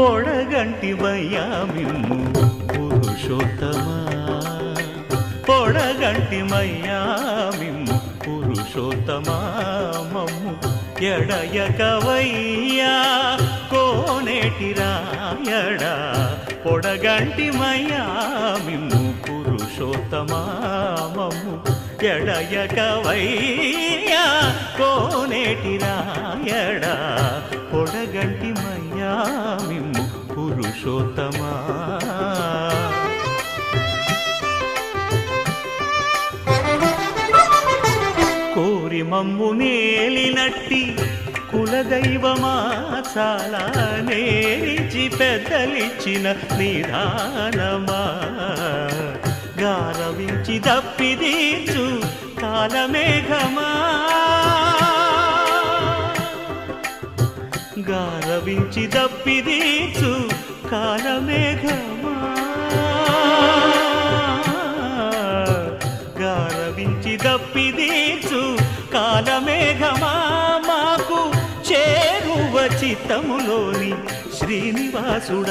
పొడగంటి మయ్యామిమ్ము పురుషోత్తమా? పొడగంటి మయ్యామిమ్ము పురుషోత్తమా? మమ్ము ఎడయకవయ్యా కోనేటి రాయడా పొడగంటి మయ్యామిమ్ము పురుషోత్తమా? మమ్ము ఎడయకవయ్యా కోనేటి రాయడా పొడగంటి పురుషోత్తమా? కోరి మమ్ము నేలినట్టి కులదైవమా చాలా నేరిచి పెద్దలిచ్చిన నిదానమా? గారవించి దప్పిదీచు కాలమేఘమా? గారవించి దప్పిదీచు కాలమేఘమా. గారవించి దప్పిదీచు కాలమేఘమా. మాకు చేరువ చిత్తములోని శ్రీనివాసుడు